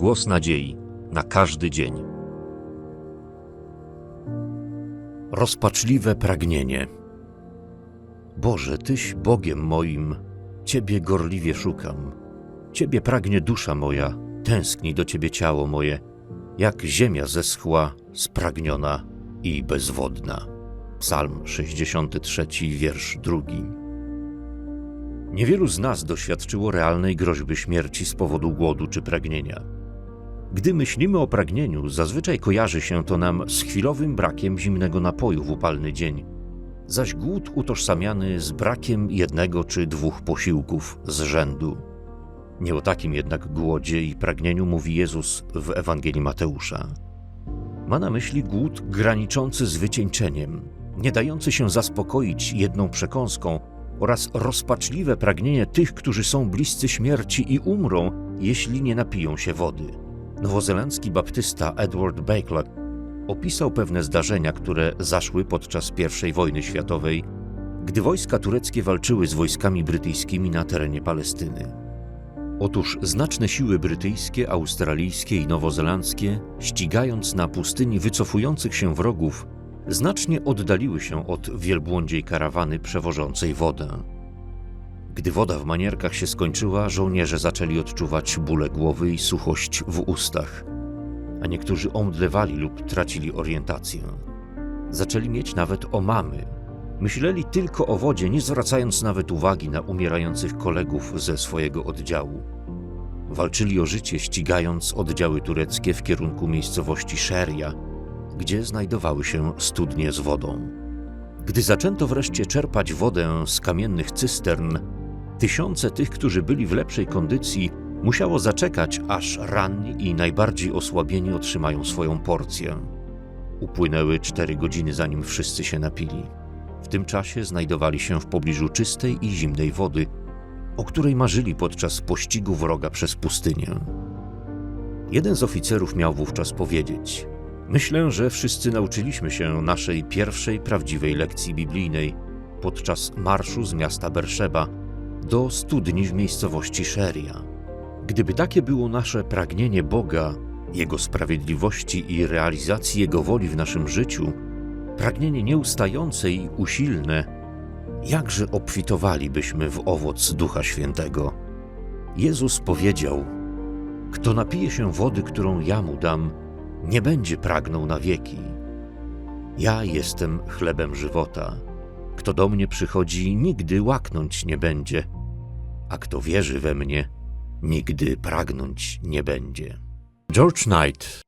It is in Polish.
głos nadziei na każdy dzień. Rozpaczliwe pragnienie. Boże, Tyś Bogiem moim, Ciebie gorliwie szukam. Ciebie pragnie dusza moja, tęskni do Ciebie ciało moje, jak ziemia zeschła, spragniona i bezwodna. Psalm 63, wiersz drugi. Niewielu z nas doświadczyło realnej groźby śmierci z powodu głodu czy pragnienia. Gdy myślimy o pragnieniu, zazwyczaj kojarzy się to nam z chwilowym brakiem zimnego napoju w upalny dzień, zaś głód utożsamiany z brakiem jednego czy dwóch posiłków z rzędu. Nie o takim jednak głodzie i pragnieniu mówi Jezus w Ewangelii Mateusza. Ma na myśli głód graniczący z wycieńczeniem, nie dający się zaspokoić jedną przekąską oraz rozpaczliwe pragnienie tych, którzy są bliscy śmierci i umrą, jeśli nie napiją się wody. Nowozelandzki baptysta Edward Bakelak opisał pewne zdarzenia, które zaszły podczas I wojny światowej, gdy wojska tureckie walczyły z wojskami brytyjskimi na terenie Palestyny. Otóż znaczne siły brytyjskie, australijskie i nowozelandzkie, ścigając na pustyni wycofujących się wrogów, znacznie oddaliły się od wielbłądziej karawany przewożącej wodę. Gdy woda w manierkach się skończyła, żołnierze zaczęli odczuwać bóle głowy i suchość w ustach, a niektórzy omdlewali lub tracili orientację. Zaczęli mieć nawet omamy. Myśleli tylko o wodzie, nie zwracając nawet uwagi na umierających kolegów ze swojego oddziału. Walczyli o życie, ścigając oddziały tureckie w kierunku miejscowości Sheria, gdzie znajdowały się studnie z wodą. Gdy zaczęto wreszcie czerpać wodę z kamiennych cystern, tysiące tych, którzy byli w lepszej kondycji, musiało zaczekać, aż ranni i najbardziej osłabieni otrzymają swoją porcję. Upłynęły cztery godziny, zanim wszyscy się napili. W tym czasie znajdowali się w pobliżu czystej i zimnej wody, o której marzyli podczas pościgu wroga przez pustynię. Jeden z oficerów miał wówczas powiedzieć: Myślę, że wszyscy nauczyliśmy się naszej pierwszej prawdziwej lekcji biblijnej podczas marszu z miasta Berszeba do studni w miejscowości Sheria. Gdyby takie było nasze pragnienie Boga, Jego sprawiedliwości i realizacji Jego woli w naszym życiu, pragnienie nieustające i usilne, jakże obfitowalibyśmy w owoc Ducha Świętego. Jezus powiedział: Kto napije się wody, którą ja mu dam, nie będzie pragnął na wieki. Ja jestem chlebem żywota. Kto do mnie przychodzi, nigdy łaknąć nie będzie, a kto wierzy we mnie, nigdy pragnąć nie będzie. George Knight